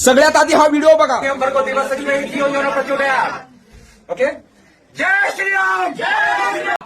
सगळ्यात आधी हा व्हिडिओ बघा. ओके? जय श्री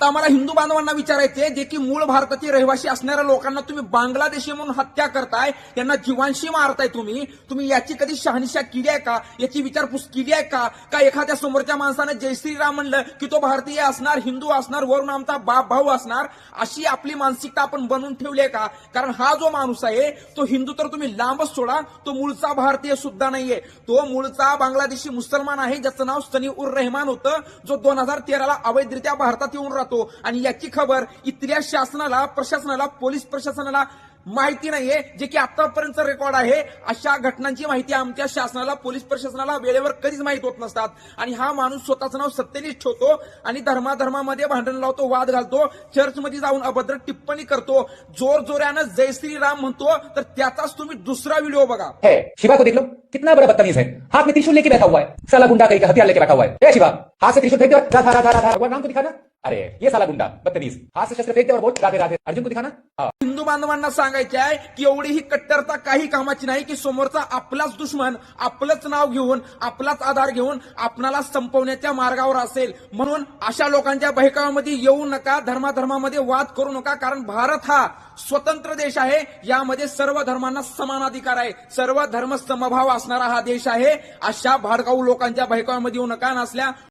आता आम्हाला हिंदू बांधवांना विचारायचे जे की मूळ भारताचे रहिवासी असणाऱ्या लोकांना तुम्ही बांगलादेशी म्हणून हत्या करताय त्यांना जीवांशी मारताय तुम्ही तुम्ही याची कधी शहानिशा केली आहे का? याची विचारपूस केली आहे का? का एखाद्या समोरच्या माणसानं जय श्रीराम म्हणलं की तो भारतीय असणार हिंदू असणार वरून आमचा बाप भाऊ असणार अशी आपली मानसिकता आपण बनवून ठेवली आहे का? कारण हा जो माणूस आहे तो हिंदू तर तुम्ही लांबच सोडा तो मूळचा भारतीय सुद्धा नाहीये. तो मूळचा बांगलादेशी मुसलमान आहे ज्याचं नाव सनी उर रहमान होतं जो दोन हजार तेराला अवैधरित्या भारतात येऊन राहतो. आणि याची खबर इथल्या शासनाला प्रशासनाला पोलीस प्रशासनाला माहिती नाहीये जे की आतापर्यंत रेकॉर्ड आहे. अशा घटनांची माहिती आमच्या शासनाला पोलीस प्रशासनाला वेळेवर कधीच माहीत होत नसतात. आणि हा माणूस स्वतःचं नाव सत्यनिष्ठ ठेवतो आणि धर्माधर्मामध्ये भांडण लावतो वाद घालतो चर्चमध्ये जाऊन अभद्र टिप्पणी करतो. जोर जोऱ्यानं जय श्रीराम म्हणतो तर त्याचाच तुम्ही दुसरा व्हिडिओ बघा. है शिवा को देख लो कितना बड़ा बदतमीज है। हाथ में त्रिशूल लेके बैठा हुआ है। साला गुंडा कहीं हथियार लेके बैठा हुआ है। शिवा हाथ से त्रिशूल फेंक दो। राधा राधा राधा भगवान राम को दिखाना अरे ये साला गुंडा बदतमीज. हाथ शस्त्र फेंक और बोल राधे राधे अर्जुन को दिखाना? हिंदू बांधवांना सांगायचे आहे की एवढी ही कट्टरता काही कामाची नाही की समोरचा आपलाच दुश्मन आपलंच नाव घेऊन आपलाच आधार घेऊन आपणाला संपवण्याच्या मार्गावर असेल. म्हणून अशा लोकांच्या बहिकावामध्ये येऊ नका धर्माधर्मामध्ये वाद करू नका कारण भारत हा स्वतंत्र देश आहे. यामध्ये सर्व धर्मांना समान अधिकार आहे. सर्व धर्म समभाव असणारा हा देश आहे. अशा भारगाऊ लोकांच्या बहिकावामध्ये येऊ नका नसल्या